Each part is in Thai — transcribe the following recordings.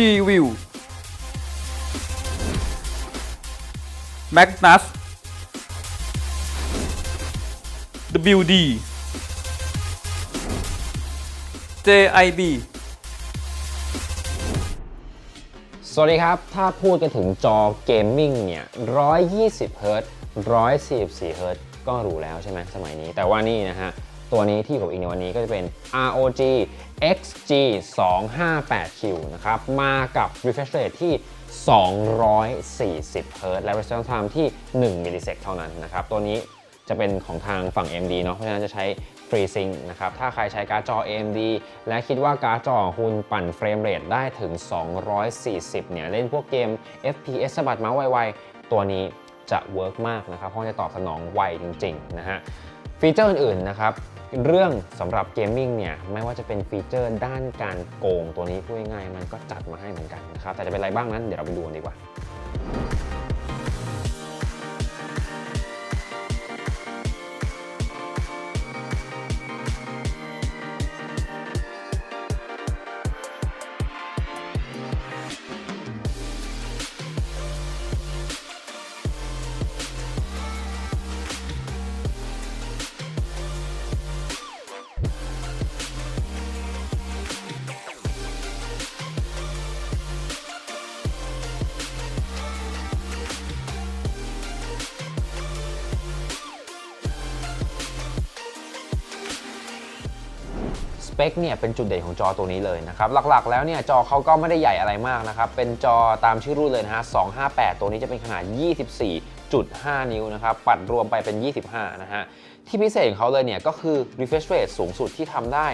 G-View Magnus WD JIB สวัสดีครับ ถ้าพูดกันถึงจอเกมมิ่งเนี่ย 120เฮิรตซ์144เฮิรตซ์ก็รู้แล้วใช่ไหมสมัยนี้ แต่ว่านี่นะฮะ ตัวนี้ที่ผมอิงในวันนี้ก็จะเป็น ROG XG 258Q นะครับ มากับ refresh rate ที่ 240เฮิรตซ์และ response time ที่1มิลลิเซกเท่านั้นนะครับ ตัวนี้จะเป็นของทางฝั่ง AMD เนาะ เพราะฉะนั้นจะใช้ FreeSync นะครับ ถ้าใครใช้การ์ดจอ AMD และคิดว่าการ์ดจอของคุณปั่นเฟรมเรทได้ถึง 240 เนี่ย เล่นพวกเกม FPS สะบัดเมาส์ไวๆ ตัวนี้จะเวิร์กมากนะครับ เพราะจะตอบสนองไวจริง ๆ นะฮะ ฟีเจอร์อื่นๆนะครับเรื่องสำหรับเกมมิ่งเนี่ยไม่ว่าจะเป็นฟีเจอร์ด้านการโกงตัวนี้พูดง่ายๆมันก็จัดมาให้เหมือนกันนะครับแต่จะเป็นอะไรบ้างนั้นเดี๋ยวเราไปดูกันดีกว่า ปคเนี่ยเป็นจุดเด่นของจอตัวนี้เลยนะครับ หลักๆ แล้วเนี่ยจอเขาก็ไม่ได้ใหญ่อะไรมากนะครับ เป็นจอตามชื่อรุ่นเลยนะฮะ 258 ตัวนี้จะเป็นขนาด 24.5 นิ้วนะครับ ปัดรวมไปเป็น 25 นะฮะ ที่พิเศษของเขาเลยเนี่ยก็คือ refresh rate สูงสุดที่ทำได้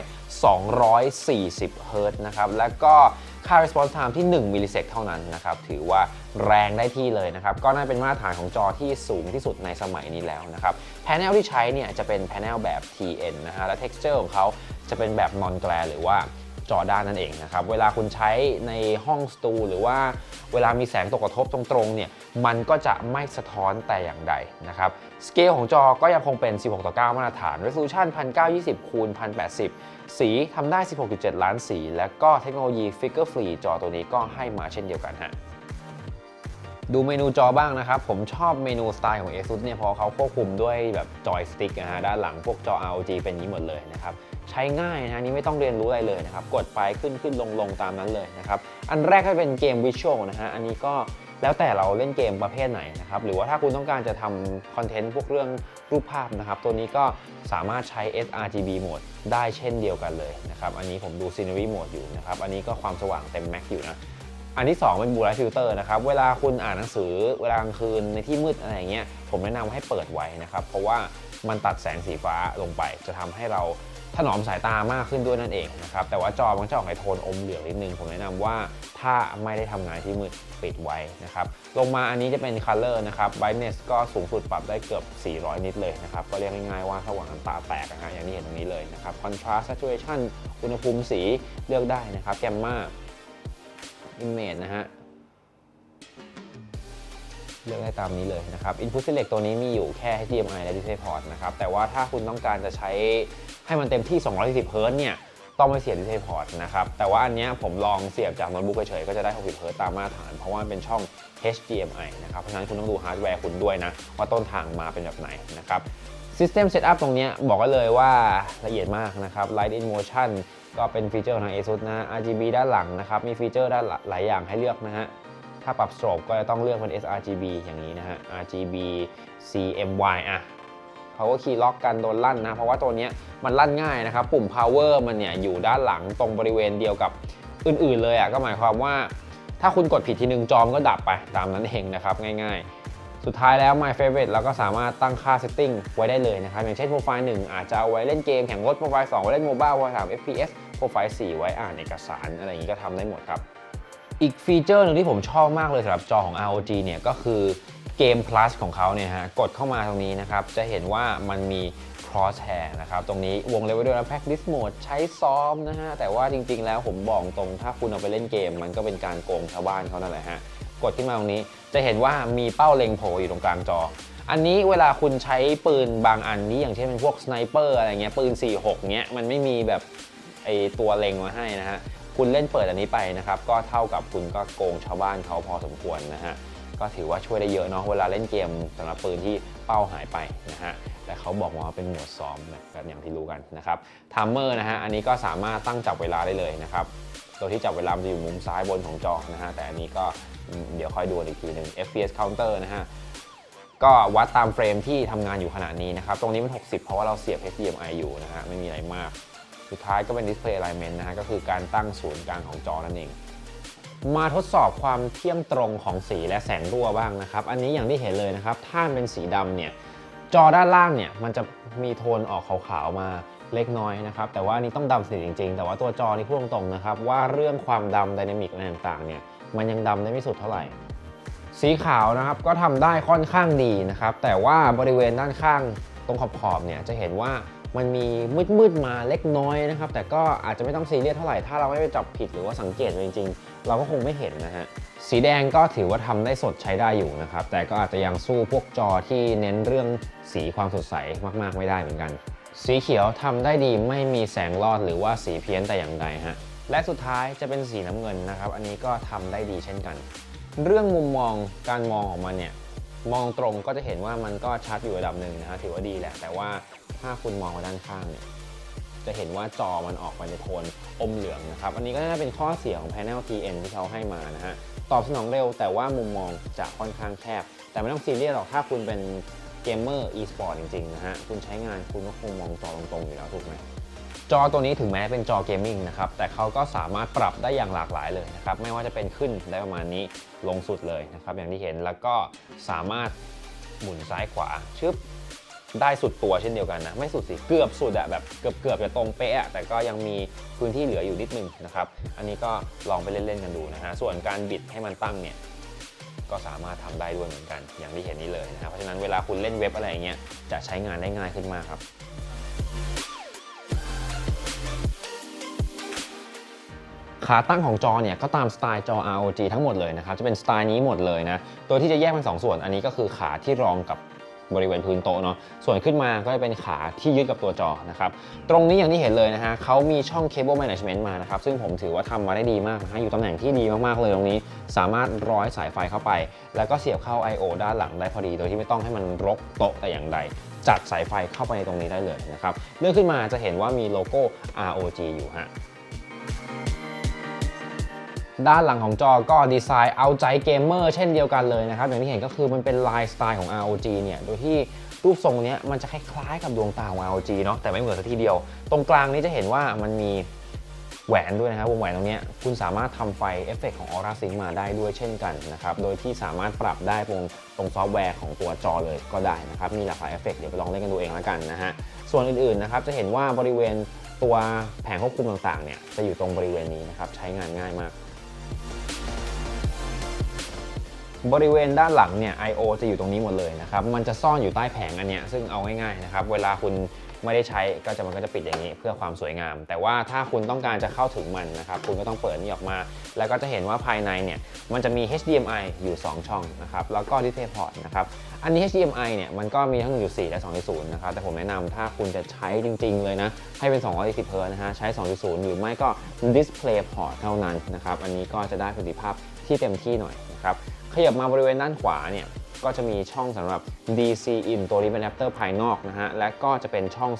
240 เฮิร์ตนะครับ แล้วก็ ค่า response time ที่ 1 มิลลิเซกเท่านั้นนะครับถือว่าแรงได้ที่เลยนะครับก็น่าเป็นมาตรฐานของจอที่สูงที่สุดในสมัยนี้แล้วนะครับแผงที่ใช้เนี่ยจะเป็นแผงแบบ TN นะฮะและ texture ของเขาจะเป็นแบบ non glare หรือว่า จอด้านนั่นเองนะครับ เวลาคุณใช้ในห้องสตูหรือว่าเวลามีแสงตกกระทบตรงๆเนี่ยมันก็จะไม่สะท้อนแต่อย่างใดนะครับสเกลของจอก็ยังคงเป็น 16 ต่อ 9 มาตรฐาน resolution 1920คูณ1080 สีทำได้ 16.7 ล้านสี และก็เทคโนโลยี Figure Free จอตัวนี้ก็ให้มาเช่นเดียวกันฮะ ดูเมนูจอบ้างนะครับ ผมชอบเมนูสไตล์ของ ASUS เนี่ยเพราะเขาควบคุมด้วยแบบจอยสติ๊กนะฮะด้านหลังพวกจอ ROG เป็นอย่างนี้หมดเลยนะครับ ใช้ง่ายนะฮะนี่ไม่ต้องเรียนรู้อะไรเลยนะครับ กดไปขึ้นขึ้นลงลงตามนั้นเลยนะครับ อันแรกก็เป็นเกมวิชวลนะฮะอันนี้ก็แล้วแต่เราเล่นเกมประเภทไหนนะครับ หรือว่าถ้าคุณต้องการจะทำคอนเทนต์พวกเรื่องรูปภาพนะครับ ตัวนี้ก็สามารถใช้ sRGB โหมดได้เช่นเดียวกันเลยนะครับ อันนี้ผมดู Scenery Mode อยู่นะครับ อันนี้ก็ความสว่างเต็มแม็กอยู่นะ อันที่ 2 เป็นบูไลท์ฟิลเตอร์นะครับ เวลาคุณอ่านหนังสือเวลากลางคืนในที่มืดอะไรอย่างเงี้ย ผมแนะนำให้เปิดไว้นะครับ เพราะว่ามันตัดแสงสีฟ้าลงไป จะทำให้เราถนอมสายตามากขึ้นด้วยนั่นเองนะครับ แต่ว่าจอมันจะออกในโทนอมเหลืองนิดนึง ผมแนะนำว่าถ้าไม่ได้ทำงานที่มืดปิดไว้นะครับ ลงมาอันนี้จะเป็น Color นะครับ Brightness ก็สูงสุดปรับได้เกือบ 400 นิตเลยนะครับ ก็เรียกง่ายๆว่าสว่างตาแตกนะฮะอย่างที่เห็นตรงนี้เลยนะครับ Contrast Saturation อุณหภูมิสีเลือกได้นะครับ Gamma Image นะฮะเลือกได้ตามนี้เลยนะครับ Input Select ตัวนี้มีอยู่แค่ HDMI และ DisplayPort นะครับ แต่ว่าถ้าคุณต้องการจะใช้ให้มันเต็มที่ 240 Hz เนี่ย ต้องไปเสียบ DisplayPort นะครับ แต่ว่าอันนี้ผมลองเสียบจากโน้ตบุ๊กเฉยๆก็จะได้ 60 Hz ตามมาตรฐาน เพราะว่ามันเป็นช่อง HDMI นะครับ เพราะฉะนั้นคุณต้องดูฮาร์ดแวร์คุณด้วยนะ ว่าต้นทางมาเป็นแบบไหนนะครับ System Setup ตรงเนี้บอกกันเลยว่าละเอียดมากนะครับ Light in Motion ก็เป็นฟีเจอร์ของทาง ASUS นะ RGB ด้านหลังนะครับ มีฟีเจอร์ด้านหลายอย่างให้เลือกนะฮะ ถ้าปรับ strobe ก็จะต้องเลือกเป็น sRGB อย่างนี้นะฮะ RGB CMY อะ power key lock กันโดนลั่นนะ เพราะว่าตัวนี้มันลั่นง่ายนะครับ ปุ่ม power มันเนี่ยอยู่ด้านหลังตรงบริเวณเดียวกับอื่น ๆ เลยอะ ก็หมายความว่า ถ้าคุณกดผิดทีนึงจอมก็ดับไปตามนั้นเองนะครับง่ายๆ สุดท้ายแล้ว my favorite เราก็สามารถตั้งค่า setting ไว้ได้เลยนะครับ อย่างเช่นโปรไฟล์1อาจจะเอาไว้เล่นเกมแข่งรถโปรไฟล์2ไว้เล่นโมบ้าโปรไฟล์3 FPS โปรไฟล์4ไว้อ่านเอกสารอะไรอย่างนี้ก็ทำได้หมดครับ อีกฟีเจอร์หนึ่งที่ผมชอบมากเลยสำหรับจอของ ROG เนี่ยก็คือเกม plus ของเขาเนี่ยฮะกดเข้ามาตรงนี้นะครับ จะเห็นว่ามันมี crosshair นะครับ ตรงนี้วงเล็บไว้ด้วยนะ practice mode ใช้ซ้อมนะฮะ แต่ว่าจริง ๆ แล้วผมบอกตรงถ้าคุณเอาไปเล่นเกม มันก็เป็นการโกงชาวบ้านเขานั่นแหละฮะ กดขึ้นมาตรงนี้จะเห็นว่ามีเป้าเล็งโผล่อยู่ตรงกลางจอ อันนี้เวลาคุณใช้ปืนบางอันนี้อย่างเช่นเป็นพวกสไนเปอร์อะไรเงี้ยปืน 46เงี้ยมันไม่มีแบบ ไอตัวเล็งมาให้นะฮะคุณเล่นเปิดอันนี้ไปนะครับก็เท่ากับคุณก็โกงชาวบ้านเขาพอสมควรนะฮะก็ถือว่าช่วยได้เยอะเนาะเวลาเล่นเกมสำหรับปืนที่เป้าหายไปนะฮะแต่เขาบอกว่าเป็นหมวดซ้อมแบบอย่างที่รู้กันนะครับทัมเมอร์นะฮะอันนี้ก็สามารถตั้งจับเวลาได้เลยนะครับโดยที่จับเวลาจะอยู่มุมซ้ายบนของจอนะฮะแต่อันนี้ก็เดี๋ยวค่อยดูอีกทีหนึ่ง FPS counter นะฮะก็วัดตามเฟรมที่ทำงานอยู่ขณะนี้นะครับ ตรงนี้มัน 60 เพราะว่าเราเสียบ HDMI อยู่นะฮะไม่มีอะไรมาก สุดท้ายก็เป็น Display Alignment นะฮะก็คือการตั้งศูนย์กลางของจอนั่นเอง มาทดสอบความเที่ยงตรงของสีและแสงรั่วบ้างนะครับ อันนี้อย่างที่เห็นเลยนะครับ ถ้าเป็นสีดำเนี่ยจอด้านล่างเนี่ยมันจะมีโทนออกขาวๆมาเล็กน้อยนะครับ แต่ว่านี้ต้องดำสนิทจริง ๆ แต่ว่าตัวจอนี่พูดตรงๆนะครับ ว่าเรื่องความดำไดนามิกอะไรต่างๆเนี่ยมันยังดำได้ไม่สุดเท่าไหร่ สีขาวนะครับก็ทำได้ค่อนข้างดีนะครับ แต่ว่าบริเวณด้านข้างตรงขอบๆเนี่ยจะเห็นว่า มันมีมืดๆมาเล็กน้อยนะครับ แต่ก็อาจจะไม่ต้องซีเรียสเท่าไหร่ ถ้าเราไม่ไปจับผิดหรือว่าสังเกตมันจริงๆ เราก็คงไม่เห็นนะฮะ สีแดงก็ถือว่าทำได้สดใช้ได้อยู่นะครับ แต่ก็อาจจะยังสู้พวกจอที่เน้นเรื่องสีความสดใสมากๆไม่ได้เหมือนกัน สีเขียวทำได้ดีไม่มีแสงรอดหรือว่าสีเพี้ยนแต่อย่างใดฮะ และสุดท้ายจะเป็นสีน้ำเงินนะครับ อันนี้ก็ทำได้ดีเช่นกัน เรื่องมุมมองการมองของมันเนี่ย มองตรงก็จะเห็นว่ามันก็ชัดอยู่ระดับหนึ่งนะฮะถือว่าดีแหละ แต่ว่าถ้าคุณมองมาด้านข้างเนี่ยจะเห็นว่าจอมันออกไปในโทนอมเหลืองนะครับ อันนี้ก็น่าจะเป็นข้อเสียของ Panel TN ที่เขาให้มานะฮะ ตอบสนองเร็วแต่ว่ามุมมองจะค่อนข้างแคบ แต่ไม่ต้องซีเรียสหรอกถ้าคุณเป็นเกมเมอร์ e-sport จริงๆนะฮะ คุณใช้งานคุณก็คงมองจอตรงๆอยู่แล้วถูกไหม จอตัวนี้ถึงแม้เป็นจอเกมมิ่งนะครับ แต่เขาก็สามารถปรับได้อย่างหลากหลายเลยนะครับ ไม่ว่าจะเป็นขึ้นได้ประมาณนี้ลงสุดเลยนะครับ อย่างที่เห็นแล้วก็สามารถหมุนซ้ายขวาชึบได้สุดตัวเช่นเดียวกันนะ ไม่สุดสิ เกือบสุดอะแบบเกือบเกือบจะตรงเป๊ะแต่ก็ยังมีพื้นที่เหลืออยู่นิดนึงนะครับ อันนี้ก็ลองไปเล่นๆกันดูนะฮะส่วนการบิดให้มันตั้งเนี่ยก็สามารถทำได้ด้วยเหมือนกัน อย่างที่เห็นนี้เลยนะครับเพราะฉะนั้นเวลาคุณเล่นเว็บอะไรอย่างเงี้ยจะใช้งานได้ง่ายขึ้นมากครับ ขาตั้งของจอเนี่ยก็ตามสไตล์จอ ROG ทั้งหมดเลยนะครับ จะเป็นสไตล์นี้หมดเลยนะโดยที่จะแยกเป็น 2 ส่วน อันนี้ก็คือขาที่รองกับบริเวณพื้นโต๊ะเนาะ ส่วนขึ้นมาก็จะเป็นขาที่ยึดกับตัวจอนะครับ ตรงนี้อย่างที่เห็นเลยนะฮะเขามีช่อง Cable Management มานะครับ ซึ่งผมถือว่าทำมาได้ดีมากนะฮะ อยู่ตำแหน่งที่ดีมากๆเลยตรงนี้ สามารถร้อยสายไฟเข้าไป แล้วก็เสียบเข้า I/O ด้านหลังได้พอดี โดยที่ไม่ต้องให้มันรกโต๊ะแต่อย่างใดจัดสายไฟเข้าไปในตรงนี้ได้เลยนะครับ เลื่อนขึ้นมาจะเห็นว่ามีโลโก้ ROG อยู่ฮะ ด้านหลังของจอก็ดีไซน์เอาใจเกมเมอร์เช่นเดียวกันเลยนะครับ อย่างที่เห็นก็คือมันเป็นลายสไตล์ของ ROG เนี่ยโดยที่รูปทรงนี้มันจะคล้ายๆกับดวงตาของ ROG เนาะแต่ไม่เหมือนสักทีเดียว ตรงกลางนี้จะเห็นว่ามันมีแหวนด้วยนะครับวงแหวนตรงนี้คุณสามารถทำไฟเอฟเฟกของ Aura Sync มาได้ด้วยเช่นกันนะครับ โดยที่สามารถปรับได้ตรงตรงซอฟต์แวร์ของตัวจอเลยก็ได้นะครับ มีหลากหลายเอฟเฟกเดี๋ยวไปลองเล่นกันดูเองแล้วกันนะฮะ ส่วนอื่นๆนะครับจะเห็นว่าบริเวณตัวแผงควบคุมต่างๆเนี่ยจะอยู่ตรงบริเวณนี้นะครับใช้งานง่ายมาก บริเวณด้านหลังเนี่ย I/O จะอยู่ตรงนี้หมดเลยนะครับ มันจะซ่อนอยู่ใต้แผงอันเนี้ยซึ่งเอาง่ายๆนะครับ เวลาคุณ ไม่ได้ใช้ก็จะมันก็จะปิดอย่างนี้เพื่อความสวยงาม แต่ว่าถ้าคุณต้องการจะเข้าถึงมันนะครับคุณก็ต้องเปิดนี่ออกมา แล้วก็จะเห็นว่าภายในเนี่ยมันจะมี HDMI อยู่ 2 ช่องนะครับแล้วก็ DisplayPort นะครับอันนี้ HDMI เนี่ยมันก็มีทั้ง1.4 และ 2.0 นะครับแต่ผมแนะนำถ้าคุณจะใช้จริง ๆ เลยนะ ให้เป็น240 Hz นะฮะใช้ 2.0 หรือไม่ก็ DisplayPort เท่านั้นนะครับอันนี้ก็จะได้ประสิทธิภาพที่เต็มที่หน่อยนะครับขยับมาบริเวณด้านขวาเนี่ย ก็จะมีช่องสำหรับ DC in ตัวนี้เป็นแรปเตอร์ภายนอกนะฮะ และก็จะเป็นช่อง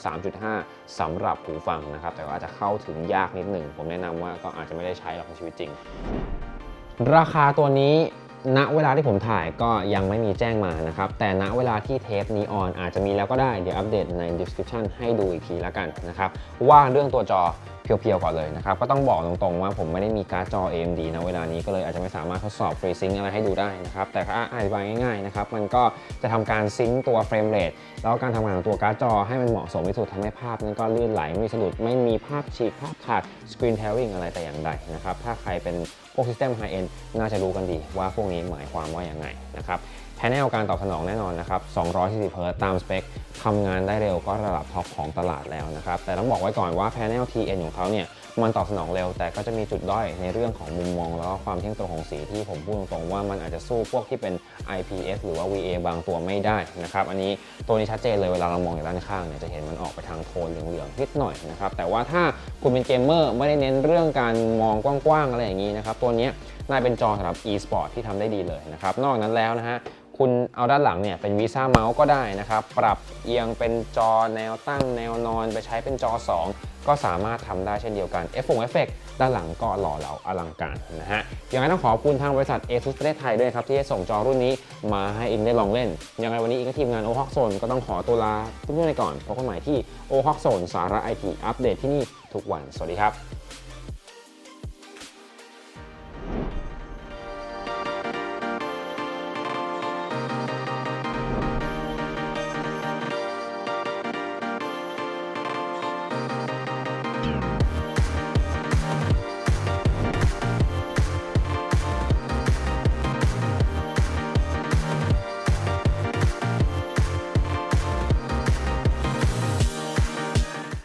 3.5สำหรับหูฟังนะครับ แต่ว่าอาจจะเข้าถึงยากนิดหนึ่ง ผมแนะนำว่าก็อาจจะไม่ได้ใช้หรอกในชีวิตจริง ราคาตัวนี้ณเวลาที่ผมถ่ายก็ยังไม่มีแจ้งมานะครับ แต่ณเวลาที่เทปนี้ออนอาจจะมีแล้วก็ได้ เดี๋ยวอัปเดตใน description ให้ดูอีกทีแล้วกันนะครับ ว่าเรื่องตัวจอ เพียวๆก่อนเลยนะครับ ก็ต้องบอกตรงๆว่าผมไม่ได้มีการ์ดจอ AMD นะเวลานี้ก็เลยอาจจะไม่สามารถทดสอบ FreeSync อะไรให้ดูได้นะครับ แต่ถ้าอธิบายง่ายๆนะครับ มันก็จะทำการซิงค์ตัวเฟรมเรทแล้วการทำงานของตัวการ์ดจอให้มันเหมาะสมที่สุดทำให้ภาพนั้นก็ลื่นไหลไม่มีสะดุดไม่มีภาพฉีกภาพขาด Screen Tearing อะไรแต่อย่างใดนะครับถ้าใครเป็นพวก System High End น่าจะรู้กันดีว่าพวกนี้หมายความว่าอย่างไงนะครับแพนเนลการตอบสนองแน่นอนนะครับ 240เฮิร์ตซ์ตามสเปคทำงานได้เร็วก็ระดับท็อปของตลาดแล้วนะครับ แต่ต้องบอกไว้ก่อนว่าแพนเนล TN ของเขาเนี่ยมันตอบสนองเร็ว แต่ก็จะมีจุดด้อยในเรื่องของมุมมอง แล้วก็ความเที่ยงตรงของสีที่ผมพูดตรงๆว่ามันอาจจะสู้พวกที่เป็น IPS หรือว่า VA บางตัวไม่ได้นะครับ อันนี้ตัวนี้ชัดเจนเลยเวลาเรามองจากด้านข้างเนี่ยจะเห็นมันออกไปทางโทนเหลืองๆนิดหน่อยนะครับ แต่ว่าถ้าคุณเป็นเกมเมอร์ไม่ได้เน้นเรื่องการมองกว้างๆอะไรอย่างนี้นะครับตัวนี้น่าเป็นจอสำหรับ e-sport ที่ทำได้ดีเลยนะครับนอกนั้นแล้วนะฮะ คุณเอาด้านหลังเนี่ยเป็นวีซ่าเมาส์ก็ได้นะครับ ปรับเอียงเป็นจอแนวตั้งแนวนอนไปใช้เป็นจอ 2 ก็สามารถทำได้เช่นเดียวกันเอฟฟงเอฟเฟกด้านหลังก็หล่อเหลาอลังการนะฮะยังไงต้องขอบคุณทางบริษัท ASUS ประเทศไทยด้วยครับ ที่ให้ส่งจอรุ่นนี้มาให้อิงได้ลองเล่น ยังไงวันนี้อิงกับทีมงานโอฮอกโซนก็ต้องขอตัวลาเพื่อนๆไปก่อนพบกันใหม่ที่โอฮอกโซนสาระไอทีอัปเดตที่นี่ทุกวันสวัสดีครับ